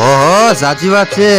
સાચી વાત છે.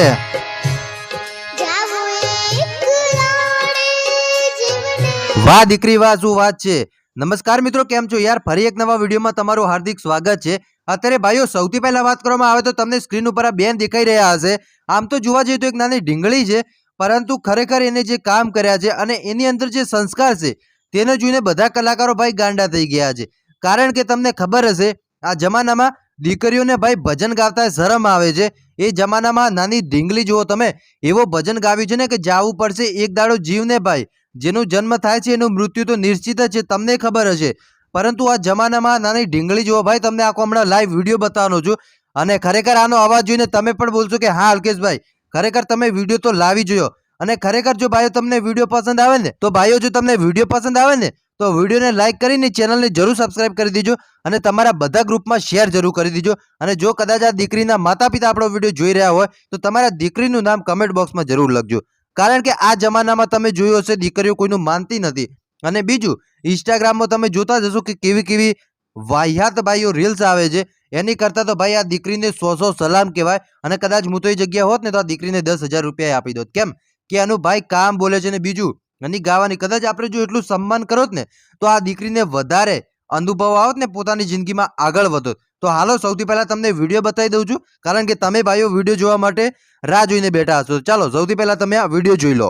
વાહ દીકરી વાહ શું વાત છે. નમસ્કાર મિત્રો કેમ છો? યાર ફરી એક નવા વિડીયોમાં તમારું હાર્દિક સ્વાગત છે. અત્યારે ભાઈઓ સૌથી પહેલા વાત કરવામાં આવે તો તમને સ્ક્રીન ઉપર આ બેન દેખાઈ રહ્યા હશે. આમ તો જોવા જઈએ તો એક નાની ઢીંગળી છે પરંતુ ખરેખર એને જે કામ કર્યા છે અને એની અંદર જે સંસ્કાર છે તેને જોઈને બધા કલાકારો ભાઈ ગાંડા થઈ ગયા છે. કારણ કે તમને ખબર હશે આ જમાનામાં દીકરીઓને ભાઈ ભજન ગાતા શરમ આવે છે. એ જમાનામાં નાની ઢીંગલી જુઓ તમે, એવો ભજન ગાવ્યું છે ને કે જાવું પડશે એક દાડો જીવને ભાઈ. જેનું જન્મ થાય છે એનું મૃત્યુ તો નિશ્ચિત જ છે, તમને ખબર હશે. પરંતુ આ જમાનામાં નાની ઢીંગળી જુઓ ભાઈ, તમને આખો હમણાં લાઈવ વીડિયો બતાવવાનો છું. અને ખરેખર આનો અવાજ જોઈને તમે પણ બોલશો કે, હા, અલ્કેશભાઈ, ખરેખર તમે વીડિયો તો લાવી જોયો. અને ખરેખર જો ભાઈઓ તમને વીડિયો પસંદ આવે ને, તો ભાઈઓ જો તમને વીડિયો પસંદ આવે ને, તો વિડીયોને લાઇક કરીને ચેનલને જરૂર સબસ્ક્રાઇબ કરી દીજો અને તમારા બધા ગ્રુપમાં શેર જરૂર કરી દીજો. અને જો કદાચ આ દીકરીના માતા પિતા આપણો વીડિયો જોઈ રહ્યા હોય, તો તમારા દીકરીનું નામ કમેન્ટ બોક્સમાં જરૂર લખજો. કારણ કે આ જમાનામાં તમે જોયું હશે, દીકરીઓ કોઈનું માનતી નથી. અને બીજું ઇન્સ્ટાગ્રામમાં તમે જોતા જશો કે કેવી કેવી વાહિયાત ભાઈઓ રીલ્સ આવે છે. એની કરતાં તો ભાઈ આ દીકરીને સો સો સલામ કહેવાય. અને કદાચ હું તો એ જગ્યા હોત ને, તો આ દીકરીને દસ હજાર રૂપિયા આપી દોત. કેમ? કે આનું ભાઈ કામ બોલે છે ને બીજું? એની ગાવાની કદાચ આપણે જો એટલું સન્માન કરો ને, તો આ દીકરીને વધારે અનુભવ આવત ને પોતાની જિંદગીમાં આગળ વધો તો હાલો, સૌથી પહેલા તમને વીડિયો બતાવી દઉં છું, કારણ કે તમે ભાઈઓ વીડિયો જોવા માટે રાહ જોઈને બેઠા હશો. ચાલો, સૌથી પહેલા તમે આ વીડિયો જોઈ લો.